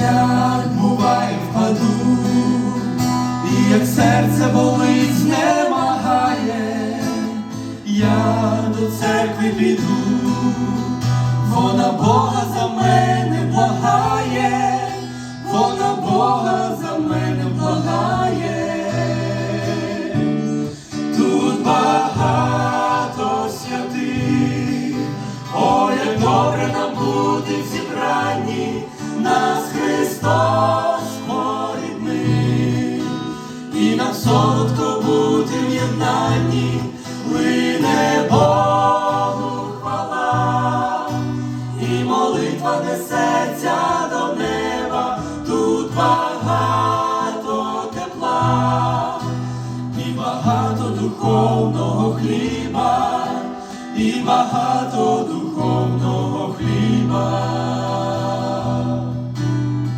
як буває впаду, і як серце болить, знемагає, я до церкви піду, вона Бога за мене благає, вона Бога за мене благає. Тут багато святих, о, як добре нам буде зі нам солодко бути в єднанні, лине Богу хвала, і молитва несеться до неба, тут багато тепла, і багато духовного хліба, і багато духовного хліба.